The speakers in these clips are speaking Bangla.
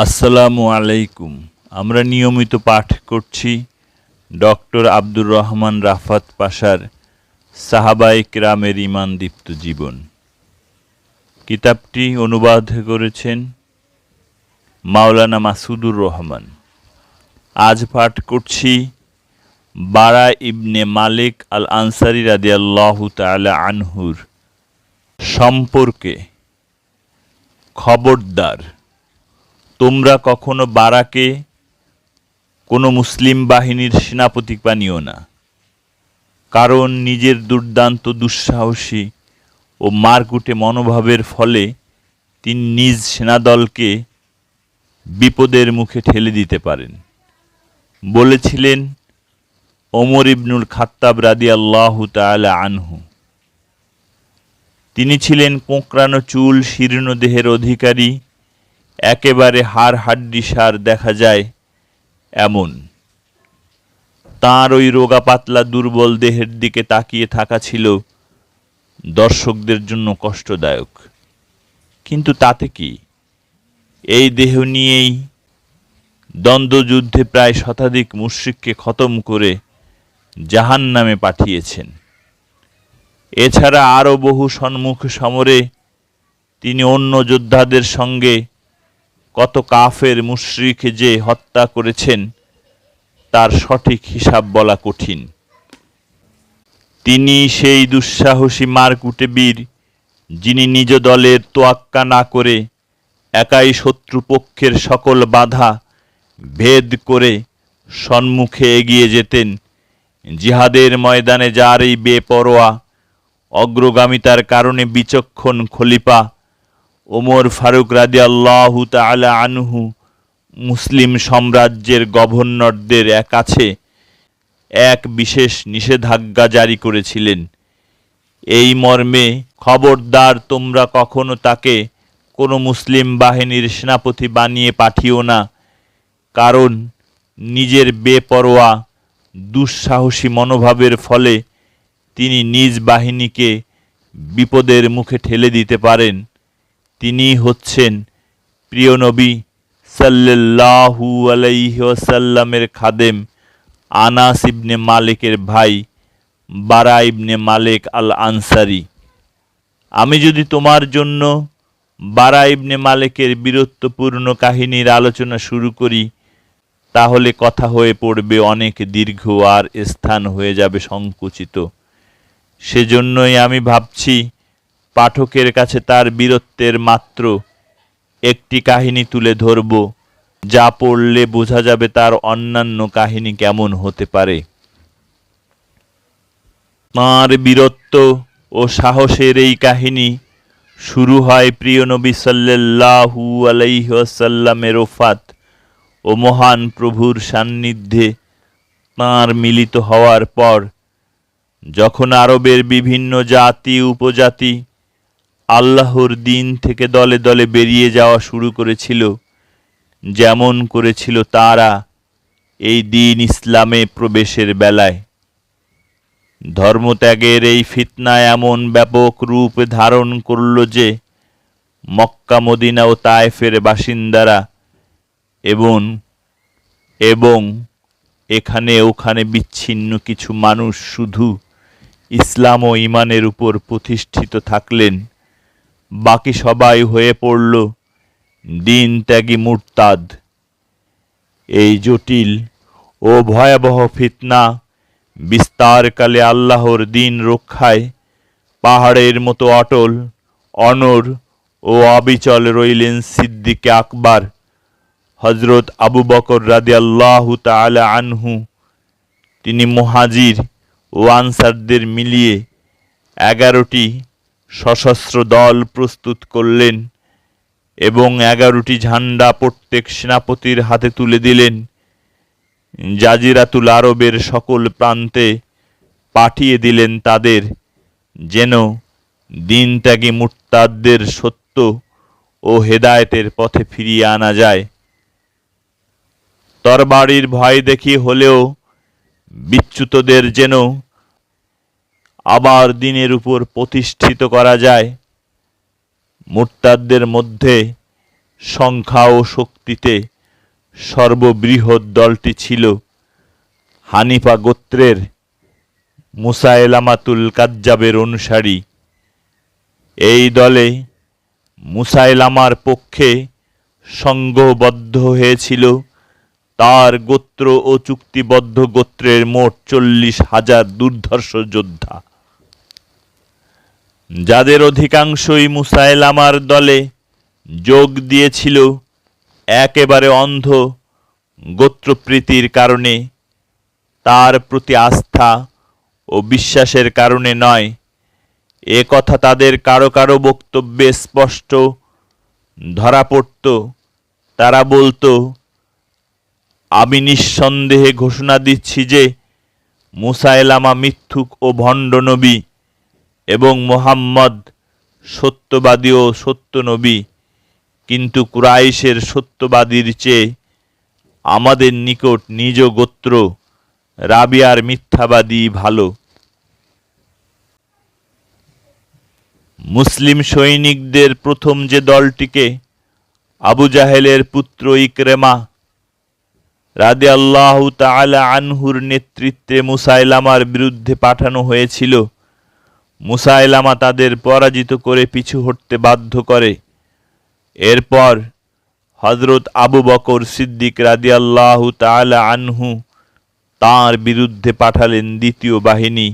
আসসালামু আলাইকুম। আমরা নিয়মিত পাঠ করছি ডক্টর আব্দুর রহমান রাফাত পাশার সাহাবাই কেরামের ইমানদীপ্ত জীবন। কিতাবটি অনুবাদ করেছেন মাওলানা মাসুদুর রহমান। আজ পাঠ করছি বারা ইবনে মালিক আল আনসারি রাদিয়াল্লাহু তাআলা আনহুর সম্পর্কে খবরদার। তোমরা কখনো বারাকে কোনো মুসলিম বাহিনীর সেনাপতি বানিও না। কারণ নিজের দুর্দান্ত দুঃসাহসী ও মারকুটে মনোভাবের ফলে তিনি নিজ সেনাদলকে বিপদের মুখে ঠেলে দিতে পারেন। বলেছিলেন, ওমর ইবনুল খাত্তাব রাদি আল্লাহ তালা আনহু। তিনি ছিলেন কোঁকড়ানো চুল, শীর্ণ দেহের অধিকারী একেবারে হাড় সার দেখা যায় এমন। তাঁর ওই রোগা পাতলা দুর্বল দেহের দিকে তাকিয়ে থাকা ছিল দর্শকদের জন্য কষ্টদায়ক। কিন্তু তাতে কি? এই দেহ নিয়েই দ্বন্দ্বযুদ্ধে প্রায় শতাধিক মুশ্রিককে খতম করে জাহান নামে পাঠিয়েছেন। এছাড়া আরও বহু সম্মুখ সমরে তিনি অন্য যোদ্ধাদের সঙ্গে কত কাফের মুশরিক যে হত্যা করেছেন, তার সঠিক হিসাব বলা কঠিন। তিনি সেই দুঃসাহসী মারকুটে বীর, যিনি নিজ দলের তোয়াক্কা না করে একাই শত্রুপক্ষের সকল বাধা ভেদ করে সম্মুখে এগিয়ে যেতেন। জিহাদের ময়দানে যার এই বেপরোয়া অগ্রগামিতার কারণে বিচক্ষণ খলিফা ওমর ফারুক রাদি আল্লাহ তালা আনহু মুসলিম সাম্রাজ্যের গভর্নরদের এক কাছে এক বিশেষ নিষেধাজ্ঞা জারি করেছিলেন। এই মর্মে খবরদার তোমরা কখনো তাকে কোনো মুসলিম বাহিনীর সেনাপতি বানিয়ে পাঠিও না, কারণ নিজের বেপরোয়া, দুঃসাহসী মনোভাবের ফলে তিনি নিজ বাহিনীকে বিপদের মুখে ঠেলে দিতে পারেন। তিনি হচ্ছেন প্রিয় নবী সাল্লাল্লাহু আলাইসাল্লামের খাদেম আনাস ইবনে মালিকের ভাই বারা ইবনে মালিক আল আনসারি আমি যদি তোমার জন্য বারা ইবনে মালিকের বীরত্বপূর্ণ কাহিনীর আলোচনা শুরু করি, তাহলে কথা হয়ে পড়বে অনেক দীর্ঘ আর স্থান হয়ে যাবে সংকুচিত। সেজন্যই আমি ভাবছি পাঠকের কাছে তার বীরত্বের মাত্র একটি কাহিনী তুলে ধরব, যা পড়লে বোঝা যাবে তার অন্যান্য কাহিনী কেমন হতে পারে। তাঁর বীরত্ব ও সাহসের এই কাহিনী শুরু হয় প্রিয় নবী সাল্লাল্লাহু আলাইসাল্লামের ওফাত ও মহান প্রভুর সান্নিধ্যে তাঁর মিলিত হওয়ার পর, যখন আরবের বিভিন্ন জাতি, উপজাতি আল্লাহর দিন থেকে দলে দলে বেরিয়ে যাওয়া শুরু করেছিল। যেমন করেছিল তারা এই দিন ইসলামে প্রবেশের বেলায়। ধর্মত্যাগের এই ফিতনা এমন ব্যাপক রূপ ধারণ করল যে, মক্কা, মদিনা ও তায়েফের বাসিন্দারা এবং এবং এখানে ওখানে বিচ্ছিন্ন কিছু মানুষ শুধু ইসলাম ও ইমানের উপর প্রতিষ্ঠিত থাকলেন। বাকি সবাই হয়ে পড়ল। দিন ত্যাগী মুরতাদ। এই জটিল ও ভয়াবহ ফিতনা বিস্তারকালে আল্লাহর দিন রক্ষায় পাহাড়ের মতো অটল, অনর ও অবিচল রইলেন সিদ্দিকে আকবর হজরত আবু বকর রাদি আল্লাহ তালা আনহু। তিনি মুহাজির ও আনসারদের মিলিয়ে এগারোটি সশস্ত্র দল প্রস্তুত করলেন এবং এগারোটি ঝান্ডা প্রত্যেক সেনাপতির হাতে তুলে দিলেন। জাজিরাতুল আরবের সকল প্রান্তে পাঠিয়ে দিলেন তাদের যেন দিনত্যাগী মুরতাদদের সত্য ও হেদায়েতের পথে ফিরিয়ে আনা যায়। তরবারির ভয় দেখি হলেও বিচ্যুতদের যেন আবার দিনের উপর প্রতিষ্ঠিত করা যায়। মুরতাদদের মধ্যে সংখ্যা ও শক্তিতে সর্ববৃহৎ দলটি ছিল হানিফা গোত্রের মুসাইলামাতুল কাজ্জাবের অনুসারী। এই দলে মুসাইলামার পক্ষে সংঘবদ্ধ হয়েছিল। তার গোত্র ও চুক্তিবদ্ধ গোত্রের মোট চল্লিশ হাজার দুর্ধর্ষ যোদ্ধা। যাদের অধিকাংশই মুসাইলামার দলে যোগ দিয়েছিল, একেবারে অন্ধ গোত্রপ্রীতির কারণে, তার প্রতি আস্থা ও বিশ্বাসের কারণে নয়। এ কথা তাদের কারও কারও বক্তব্যে স্পষ্ট, ধরা পড়ত। তারা বলতো, আমি নিঃসন্দেহে ঘোষণা দিচ্ছি যে মুসাইলামা মিথ্যুক ও ভণ্ড নবী। এবং মোহাম্মদ সত্যবাদী ও সত্য নবী। কিন্তু কুরাইশের সত্যবাদীর চেয়ে আমাদের নিকট নিজ গোত্র রাবিয়ার মিথ্যাবাদী ভালো। মুসলিম সৈনিকদের প্রথম যে দলটিকে আবু জাহেলের পুত্র ইকরেমা রাদে আল্লাহ তালা আনহুর নেতৃত্বে মুসাইলামার বিরুদ্ধে পাঠানো হয়েছিল মুসাইলামা তাদের পরাজিত করে পিছু হটতে বাধ্য করে। এরপর হজরত আবু বকর সিদ্দিক রাদি আল্লাহ তালা আনহু তাঁর বিরুদ্ধে পাঠালেন দ্বিতীয় বাহিনী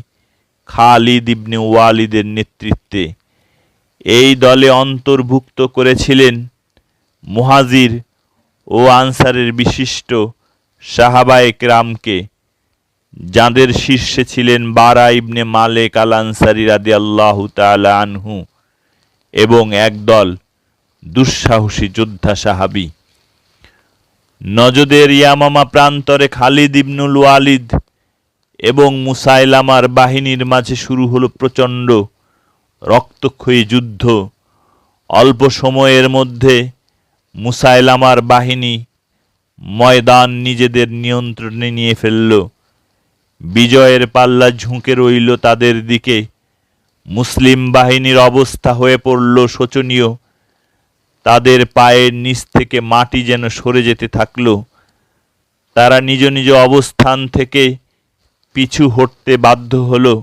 খালিদ ইবনে ওয়ালিদের নেতৃত্বে। এই দলে অন্তর্ভুক্ত করেছিলেন মুহাজির ও আনসারের বিশিষ্ট সাহাবায়েক রামকে যাঁদের শীর্ষে ছিলেন বারা ইবনে মালেক আল আনসারি রাদি আল্লাহ আনহু এবং একদল দুঃসাহসী যোদ্ধা সাহাবি। নজদের ইয়ামামা প্রান্তরে খালিদ ইবনুল ওয়ালিদ এবং মুসাইলামার বাহিনীর মাঝে শুরু হলো প্রচণ্ড রক্তক্ষয়ী যুদ্ধ। অল্প সময়ের মধ্যে মুসাইলামার বাহিনী ময়দান নিজেদের নিয়ন্ত্রণে নিয়ে ফেলল। বিজয়ের পাল্লা ঝুঁকে রইল তাদের দিকে। মুসলিম বাহিনীর অবস্থা হয়ে পড়ল শোচনীয়। তাদের পায়ের নিচ থেকে মাটি যেন সরে যেতে থাকল। তারা নিজ নিজ অবস্থান থেকে পিছু হটতে বাধ্য হল।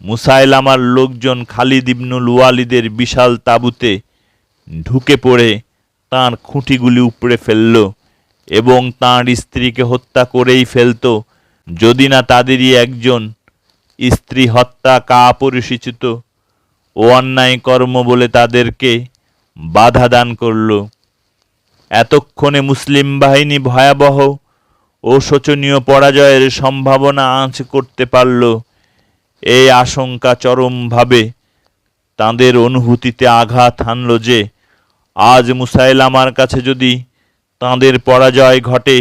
মুসাইলামার লোকজন খালিদ ইবনুল ওয়ালিদের বিশাল তাঁবুতে ঢুকে পড়ে তাঁর খুঁটিগুলি উপড়ে ফেলল এবং তাঁর স্ত্রীকে হত্যা করেই ফেলত। যদি না তাদেরই একজন স্ত্রী হত্যা কা পরিচিত ও অন্যায় কর্ম বলে তাদেরকে বাধা দান করল, এতক্ষণে মুসলিম বাহিনী ভয়াবহ ও শোচনীয় পরাজয়ের সম্ভাবনা আঁচ করতে পারল। এই আশঙ্কা চরমভাবে তাঁদের অনুভূতিতে আঘাত হানল যে, আজ মুসাইলামার কাছে যদি তাঁদের পরাজয় ঘটে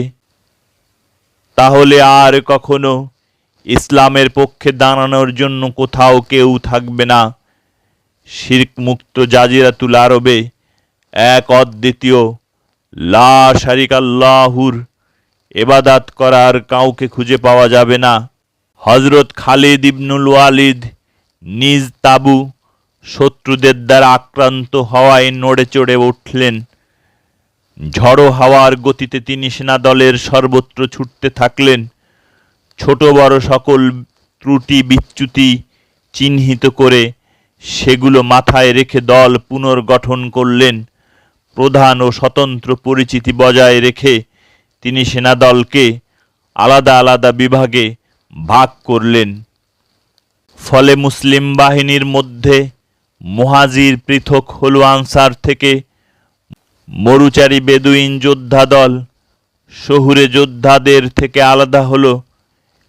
তাহলে আর কখনো ইসলামের পক্ষে দাঁড়ানোর জন্য কোথাও কেউ থাকবে না। শির্ক মুক্ত জাজিরাতুল আরবে এক অদ্বিতীয়। লা শারিক আল্লাহুর এবাদাত করার কাউকে খুঁজে পাওয়া যাবে না। হজরত খালিদ ইবনুল ওয়ালিদ নিজ তাবু শত্রুদের দ্বারা আক্রান্ত হওয়ায় নড়ে চড়ে উঠলেন। ঝড়ো হাওয়ার গতিতে তিনি সেনা দলের সর্বত্র ছুটতে থাকলেন। ছোট বড় সকল ত্রুটি বিচ্যুতি চিহ্নিত করে সেগুলো মাথায় রেখে দল পুনর্গঠন করলেন। প্রধান ও স্বতন্ত্র পরিচিতি বজায় রেখে তিনি সেনাদলকে আলাদা আলাদা বিভাগে ভাগ করলেন। ফলে মুসলিম বাহিনীর মধ্যে মুহাজির পৃথক হলো আনসার থেকে মরুচারী বেদুইন যোদ্ধা দল। শহুরে যোদ্ধাদের থেকে আলাদা হল,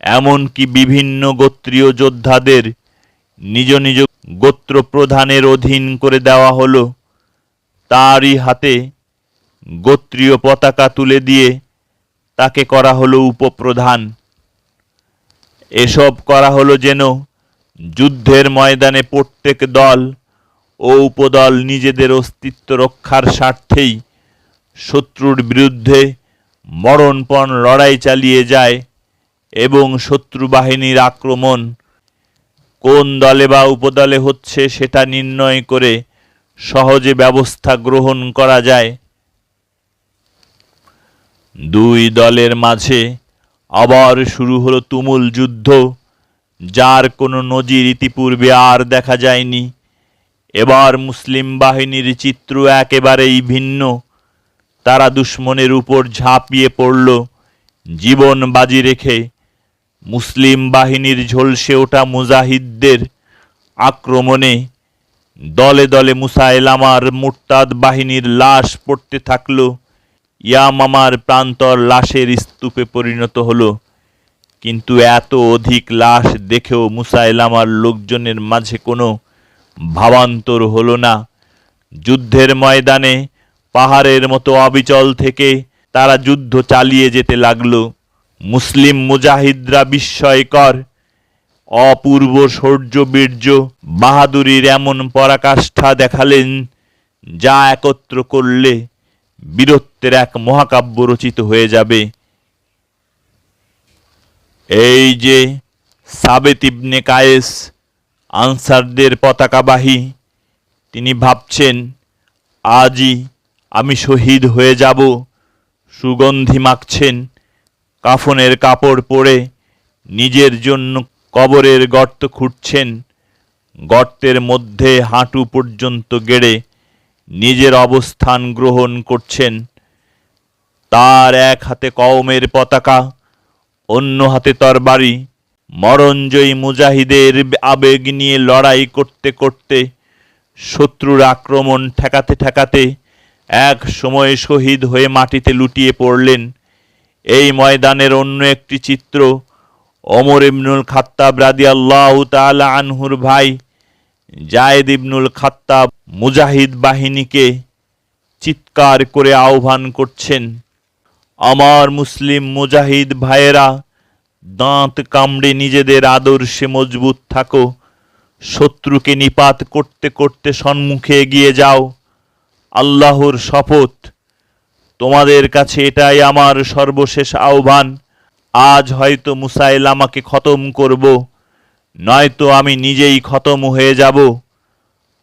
এমনকি বিভিন্ন গোত্রীয় যোদ্ধাদের নিজ নিজ গোত্র প্রধানের অধীন করে দেওয়া হলো। তারই হাতে গোত্রীয় পতাকা তুলে দিয়ে তাকে করা হলো উপপ্রধান। এসব করা হলো যেন যুদ্ধের ময়দানে প্রত্যেক দল ও উপদল নিজেদের অস্তিত্ব রক্ষার স্বার্থেই শত্রুর বিরুদ্ধে মরণপণ লড়াই চালিয়ে যায় এবং শত্রু বাহিনীর আক্রমণ কোন দলে বা উপদলে হচ্ছে সেটা নির্ণয় করে সহজে ব্যবস্থা গ্রহণ করা যায়। দুই দলের মাঝে আবার শুরু হলো তুমুল যুদ্ধ, যার কোনো নজির ইতিপূর্বে আর দেখা যায়নি। এবার মুসলিম বাহিনীর চিত্র একেবারেই ভিন্ন। তারা দুশ্মনের উপর ঝাঁপিয়ে পড়ল, জীবন বাজি রেখে। মুসলিম বাহিনীর ঝলসে ওঠা মুজাহিদদের আক্রমণে দলে দলে মুসাইলামার মুরতাদ বাহিনীর লাশ পড়তে থাকল। ইয়ামামার প্রান্তর লাশের স্তূপে পরিণত হলো। কিন্তু এত অধিক লাশ দেখেও মুসাইলামার লোকজনের মাঝে কোনো ভাবান্তর হলো না। যুদ্ধের ময়দানে, পাহাড়ের মতো অবিচল থেকে তারা যুদ্ধ চালিয়ে যেতে লাগল। মুসলিম মুজাহিদরা বিস্ময়কর, অপূর্ব শৌর্য বীর্য বাহাদুরির এমন পরাকাষ্ঠা দেখালেন, যা একত্র করলে বীরত্বের এক মহাকাব্য রচিত হয়ে যাবে। এই যে সাবেত ইবনে কায়েস আনসারদের পতাকাবাহী। তিনি ভাবছেন, আজই আমি শহীদ হয়ে যাব। সুগন্ধি মাখছেন, কাফনের কাপড় পরে নিজের জন্য কবরের গর্ত খুঁড়ছেন। গর্তের মধ্যে হাঁটু পর্যন্ত গেড়ে নিজের অবস্থান গ্রহণ করছেন। তার এক হাতে কওমের পতাকা, অন্য হাতে তরবারি মরণজয়ী মুজাহিদের আবেগ নিয়ে লড়াই করতে করতে শত্রুর আক্রমণ ঠেকাতে ঠেকাতে এক সময় শহীদ হয়ে মাটিতে লুটিয়ে পড়লেন। এই ময়দানের অন্য একটি চিত্র অমর ইবনুল খাত্তাব রাদিয়াল্লাহ তাআলা আনহুর ভাই জায়েদ ইবনুল খাত্তাব মুজাহিদ বাহিনীকে চিৎকার করে আহ্বান করছেন, আমার মুসলিম মুজাহিদ ভাইয়েরা দাঁত কামড়ে নিজেদের আদর্শে মজবুত থাকো। শত্রুকে নিপাত করতে করতে সম্মুখে এগিয়ে যাও। আল্লাহর শপথ। তোমাদের কাছে এটাই আমার সর্বশেষ আহ্বান। আজ হয়তো মুসাইল আমাকে খতম করব, নয়তো আমি নিজেই খতম হয়ে যাব।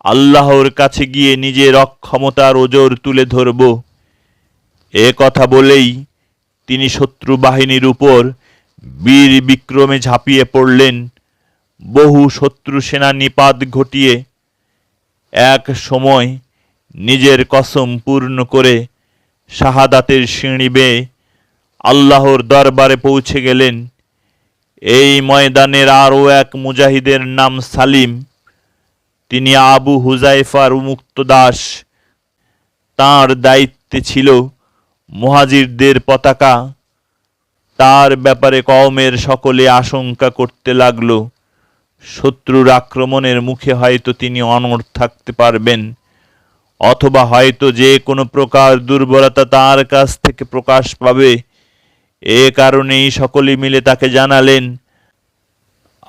আল্লাহর কাছে গিয়ে নিজের অক্ষমতার ওজোর তুলে ধরব। এ কথা বলেই তিনি শত্রু বাহিনীর উপর বীর বিক্রমে ঝাঁপিয়ে পড়লেন বহু শত্রু সেনা নিপাত ঘটিয়ে। এক সময় নিজের কসম পূর্ণ করে শাহাদাতের সিঁড়ি বেয়ে আল্লাহর দরবারে পৌঁছে গেলেন। এই ময়দানের আরও এক মুজাহিদের নাম সালিম। তিনি আবু হুজাইফার মুক্ত দাস। তাঁর দায়িত্বে ছিল মুহাজিরদের পতাকা তার ব্যাপারে কওমের সকলে আশঙ্কা করতে লাগল। শত্রুর আক্রমণের মুখে হয়তো তিনি অনড় থাকতে পারবেন, অথবা হয়তো যে কোনো প্রকার দুর্বলতা তার কাছ থেকে প্রকাশ পাবে। এ কারণেই সকলে মিলে তাকে জানালেন,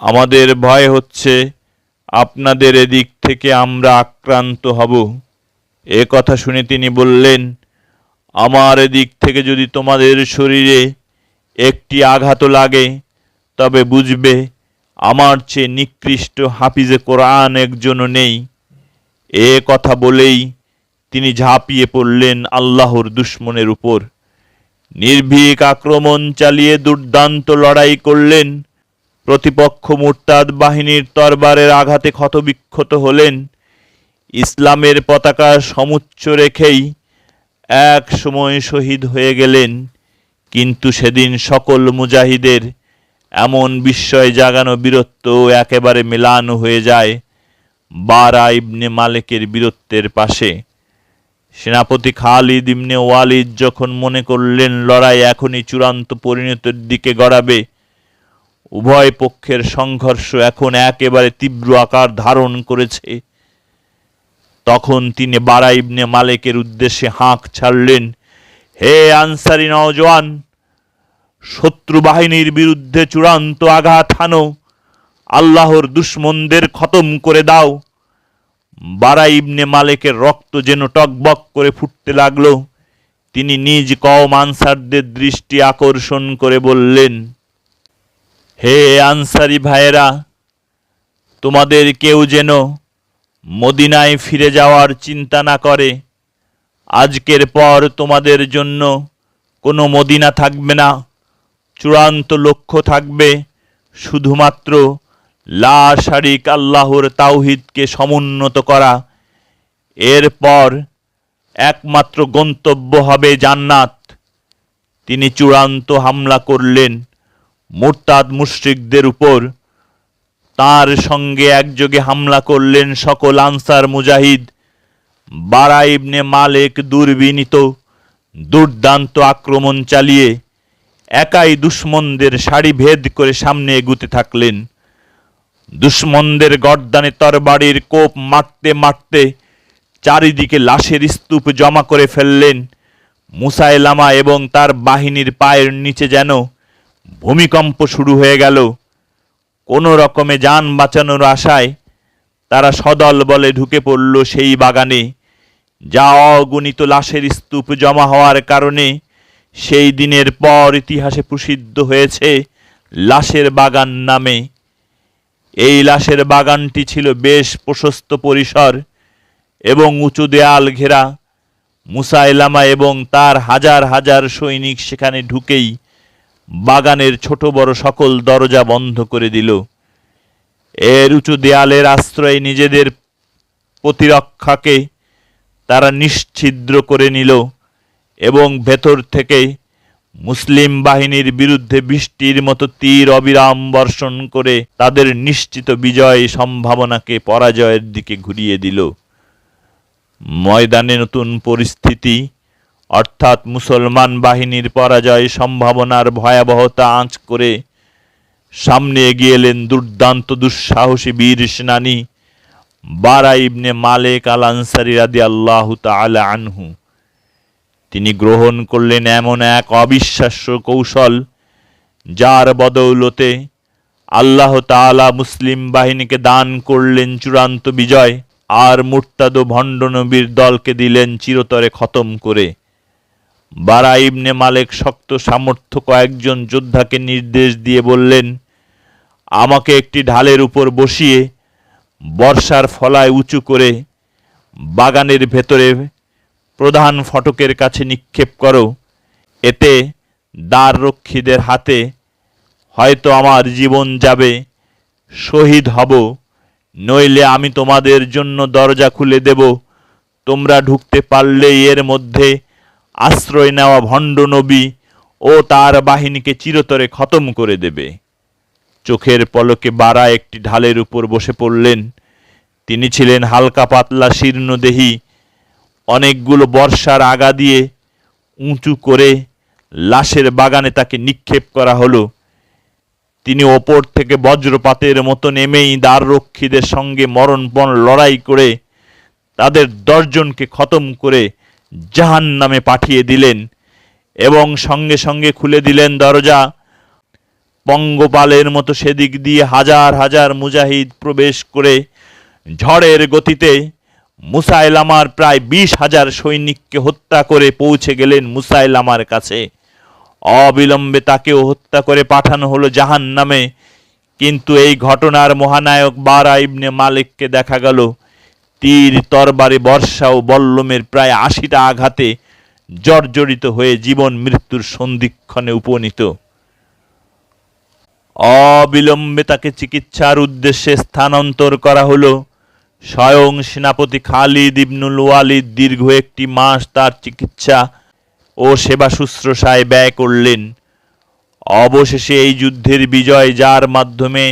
আমাদের ভয় হচ্ছে, আপনাদের এদিক থেকে আমরা আক্রান্ত হব। এ কথা শুনে তিনি বললেন, আমার এদিক থেকে যদি তোমাদের শরীরে একটি আঘাত লাগে, তবে বুঝবে আমার চেয়ে নিকৃষ্ট হাফিজে কোরআন একজনও নেই। এ কথা বলেই তিনি ঝাঁপিয়ে পড়লেন আল্লাহর দুশ্মনের উপর। নির্ভীক আক্রমণ চালিয়ে দুর্দান্ত লড়াই করলেন। প্রতিপক্ষ মুরতাদ বাহিনীর তরবারের আঘাতে ক্ষতবিক্ষত হলেন। ইসলামের পতাকা সমুচ্চ রেখেই এক সময় শহীদ হয়ে গেলেন। কিন্তু সেদিন সকল মুজাহিদের এমন বিস্ময় জাগানো বীরত্ব একেবারে মেলানো হয়ে যায় বারা ইবনে মালিকের বীরত্বের পাশে। সেনাপতি খালিদ ইবনে ওয়ালিদ যখন মনে করলেন লড়াই এখনই চূড়ান্ত পরিণতির দিকে গড়াবে, উভয় পক্ষের সংঘর্ষ এখন একেবারে তীব্র আকার ধারণ করেছে। তখন তিনি বারা ইবনে মালিকের উদ্দেশ্যে হাঁক ছাড়লেন হে আনসারি নওজোয়ান, শত্রু বাহিনীর বিরুদ্ধে চূড়ান্ত আঘাত হানো, আল্লাহর দুশ্মনদের খতম করে দাও। বারা ইবনে মালিকের রক্ত যেন টকবক করে ফুটতে লাগল। তিনি নিজ কওম আনসারদের দৃষ্টি আকর্ষণ করে বললেন, হে আনসারি ভাইয়েরা, তোমাদের কেউ যেন মদিনায় ফিরে যাওয়ার চিন্তা না করে। আজকের পর তোমাদের জন্য কোনো মদিনা থাকবে না। চূড়ান্ত লক্ষ্য থাকবে শুধুমাত্র লা শারিক আল্লাহর তাওহিদকে সমুন্নত করা। এরপর একমাত্র গন্তব্য হবে জান্নাত। তিনি চূড়ান্ত হামলা করলেন মুরতাদ মুশরিকদের উপর। তার সঙ্গে একযোগে হামলা করলেন সকল আনসার মুজাহিদ। বারা ইবনে মালেক দুর্বিনীত দুর্দান্ত আক্রমণ চালিয়ে একাই দুশ্মনদের সারি ভেদ করে সামনে এগুতে থাকলেন। দুশ্মনদের গর্দানে তরবারির কোপ মারতে মারতে চারিদিকে লাশের স্তূপ জমা করে ফেললেন। মুসাইলামা এবং তার বাহিনীর পায়ের নিচে যেন ভূমিকম্প শুরু হয়ে গেল। কোনো রকমে যান বাঁচানোর আশায় তারা সদল বলে ঢুকে পড়ল সেই বাগানে। যা অগণিত লাশের স্তূপ জমা হওয়ার কারণে সেই দিনের পর ইতিহাসে প্রসিদ্ধ হয়েছে লাশের বাগান নামে। এই লাশের বাগানটি ছিল বেশ প্রশস্ত পরিসর এবং উঁচু দেয়াল ঘেরা। মুসাইলামা এবং তার হাজার হাজার সৈনিক সেখানে ঢুকেই বাগানের ছোট বড় সকল দরজা বন্ধ করে দিল। এর উঁচু দেয়ালের আশ্রয়ে নিজেদের প্রতিরক্ষাকে তারা নিশ্ছিদ্র করে নিল এবং ভেতর থেকে মুসলিম বাহিনীর বিরুদ্ধে বৃষ্টির মতো তীর অবিরাম বর্ষণ করে তাদের নিশ্চিত বিজয় সম্ভাবনাকে পরাজয়ের দিকে ঘুরিয়ে দিল। ময়দানে নতুন পরিস্থিতি, অর্থাৎ মুসলমান বাহিনীর পরাজয় সম্ভাবনার ভয়াবহতা আঁচ করে সামনে এগিয়ে এলেন দুর্দান্ত দুঃসাহসী বীর সেনানী বারা ইবনে মালেক আল আনসারি রাদি আল্লাহ তালা আনহু। তিনি গ্রহণ করলেন এমন এক অবিশ্বাস্য কৌশল, যার বদৌলতে আল্লাহ তাআলা মুসলিম বাহিনীকে দান করলেন চূড়ান্ত বিজয় আর মুরতাদ ভণ্ডনবীর দলকে দিলেন চিরতরে খতম করে। বারা ইবনে মালেক শক্ত সামর্থ্য কয়েকজন যোদ্ধাকে নির্দেশ দিয়ে বললেন, আমাকে একটি ঢালের উপর বসিয়ে বর্ষার ফলায় উঁচু করে বাগানের ভেতরে প্রধান ফটকের কাছে নিক্ষেপ করো। এতে দ্বাররক্ষীদের হাতে হয়তো আমার জীবন যাবে। শহীদ হব, নইলে আমি তোমাদের জন্য দরজা খুলে দেব। তোমরা ঢুকতে পারলেই এর মধ্যে আশ্রয় নেওয়া ভণ্ড নবী ও তার বাহিনীকে চিরতরে খতম করে দেবে। চোখের পলকে বাড়া একটি ঢালের উপর বসে পড়লেন। তিনি ছিলেন হালকা পাতলা শীর্ণদেহী। অনেকগুলো বর্ষার আগা দিয়ে উঁচু করে লাশের বাগানে তাকে নিক্ষেপ করা হলো। তিনি ওপর থেকে বজ্রপাতের মতো নেমেই দ্বাররক্ষীদের সঙ্গে মরণপণ লড়াই করে তাদের দশজনকে খতম করে জাহান নামে পাঠিয়ে দিলেন এবং সঙ্গে সঙ্গে খুলে দিলেন দরজা। পঙ্গপালের মতো সেদিক দিয়ে হাজার হাজার মুজাহিদ প্রবেশ করে ঝড়ের গতিতে মুসাইলামার প্রায় বিশ হাজার সৈনিককে হত্যা করে পৌঁছে গেলেন মুসাইলামার কাছে। অবিলম্বে তাকেও হত্যা করে পাঠানো হলো জাহান নামে কিন্তু এই ঘটনার মহানায়ক বারা ইবনে মালিককে দেখা গেল। তীর, তরবারি, বর্ষা ও বল্লমের প্রায় আশিটা আঘাতে জর্জরিত হয়ে জীবন মৃত্যুর সন্ধিক্ষণে উপনীত। অবিলম্বে তাকে চিকিৎসার উদ্দেশ্যে স্থানান্তর করা হলো। স্বয়ং সেনাপতি খালিদ ইবনুল ওয়ালিদ দীর্ঘ একটি মাস তার চিকিৎসা ও সেবা শুশ্রূষায় ব্যয় করলেন। অবশেষে এই যুদ্ধের বিজয় যার মাধ্যমে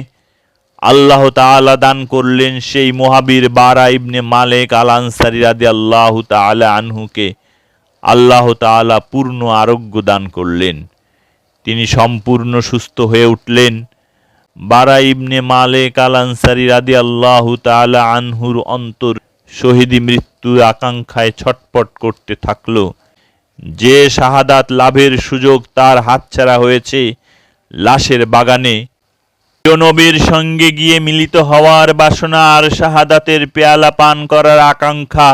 আল্লাহ তাআলা দান করলেন সেই মহাবীর বারা ইবনে মালেক আল আনসারি রাদি আল্লাহ তাআলা আনহুকে। আল্লাহ তাআলা পূর্ণ আরোগ্য দান করলেন। তিনি সম্পূর্ণ সুস্থ হয়ে উঠলেন। বারা ইবনে মালেক আল আনসারি রাদি আল্লাহ তাআলা আনহুর অন্তর শহীদি মৃত্যুর আকাঙ্ক্ষায় ছটপট করতে থাকল। যে শাহাদাত লাভের সুযোগ তার হাতছাড়া হয়েছে, লাশের বাগানে নবীর সঙ্গে গিয়ে মিলিত হওয়ার বাসনা আর শাহাদাতের পেয়ালা পান করার আকাঙ্ক্ষা,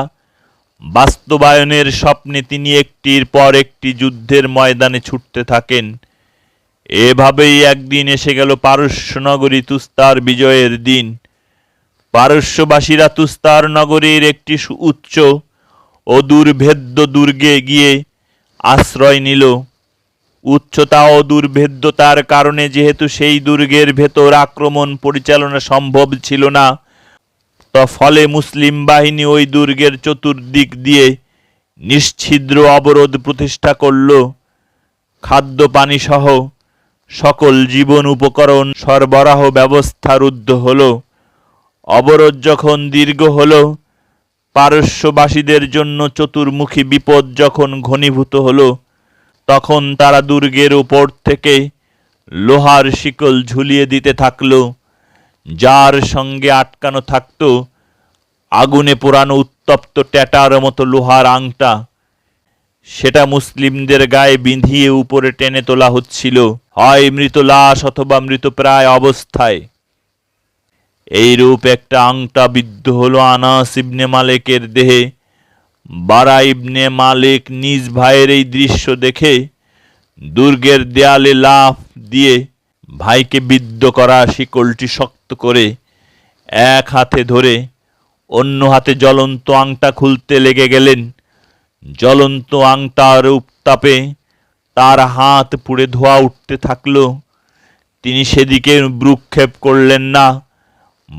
বাস্তবায়নের স্বপ্নে তিনি একটির পর একটি যুদ্ধের ময়দানে ছুটতে থাকেন। এভাবেই একদিন এসে গেল পারস্য নগরী তুস্তার বিজয়ের দিন। পারস্যবাসীরা তুস্তার নগরীর একটি উচ্চ ও দুর্ভেদ্য দুর্গে গিয়ে আশ্রয় নিল। উচ্চতা ও দুর্ভেদ্যতার কারণে যেহেতু সেই দুর্গের ভেতর আক্রমণ পরিচালনা সম্ভব ছিল না, তো ফলে মুসলিম বাহিনী ওই দুর্গের চতুর্দিক দিয়ে নিশ্ছিদ্র অবরোধ প্রতিষ্ঠা করল। খাদ্য পানি সহ সকল জীবন উপকরণ সরবরাহ ব্যবস্থা রুদ্ধ হল। অবরোধ যখন দীর্ঘ হল, পারস্যবাসীদের জন্য চতুর্মুখী বিপদ যখন ঘনীভূত হলো তখন তারা দুর্গের উপর থেকে লোহার শিকল ঝুলিয়ে দিতে থাকল, যার সঙ্গে আটকানো থাকতো আগুনে পোড়ানো উত্তপ্ত ট্যাটার মতো লোহার আংটা। সেটা মুসলিমদের গায়ে বিঁধিয়ে উপরে টেনে তোলা হচ্ছিল। হয় মৃত লাশ অথবা মৃতপ্রায় অবস্থায়। এইরূপ একটা আংটা বিদ্ধ হলো আনাস ইবনে মালেকের দেহে। বারা ইবনে মালিক নিজ ভাইয়ের এই দৃশ্য দেখে দুর্গের দেয়ালে লাফ দিয়ে ভাইকে বিদ্ধ করা শিকলটি শক্ত করে এক হাতে ধরে অন্য হাতে জ্বলন্ত আংটা খুলতে লেগে গেলেন। জ্বলন্ত আংটার উত্তাপে তার হাত পুড়ে ধোয়া উঠতে থাকল। তিনি সেদিকে ভ্রুক্ষেপ করলেন না।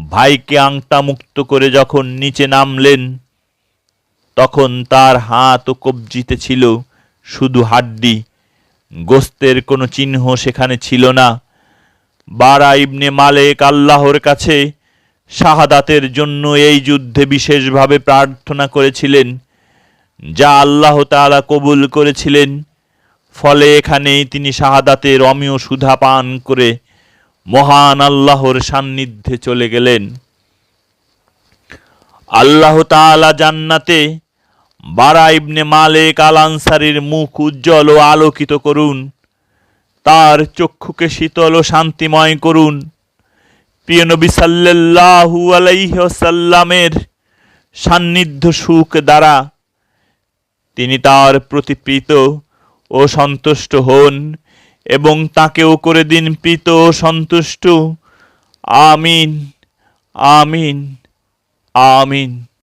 ভাইকে আংটা মুক্ত করে যখন নিচে নামলেন তখন তার হাত ও কবজিতে ছিল শুধু হাড্ডি। গোস্তের কোনো চিহ্ন সেখানে ছিল না। বারা ইবনে মালেক আল্লাহর কাছে শাহাদাতের জন্য এই যুদ্ধে বিশেষভাবে প্রার্থনা করেছিলেন, যা আল্লাহ তাআলা কবুল করেছিলেন। ফলে এখানেই তিনি শাহাদাতের অমীয় সুধা পান করে মহান আল্লাহর সান্নিধ্যে চলে গেলেন। আল্লাহ তাআলা জান্নাতে বারা ইবনে মালেক আল আনসারির মুখ উজ্জ্বল ও আলোকিত করুন। তার চক্ষুকে শীতল ও শান্তিময় করুন। প্রিয় নবী সাল্লাল্লাহু আলাইহি ওয়াসাল্লামের সান্নিধ্য সুখ দ্বারা তিনি তার প্রতি প্রীত ও সন্তুষ্ট হন এবং তাকেও করে দিন প্রীত ও সন্তুষ্ট। আমিন আমিন। আমিন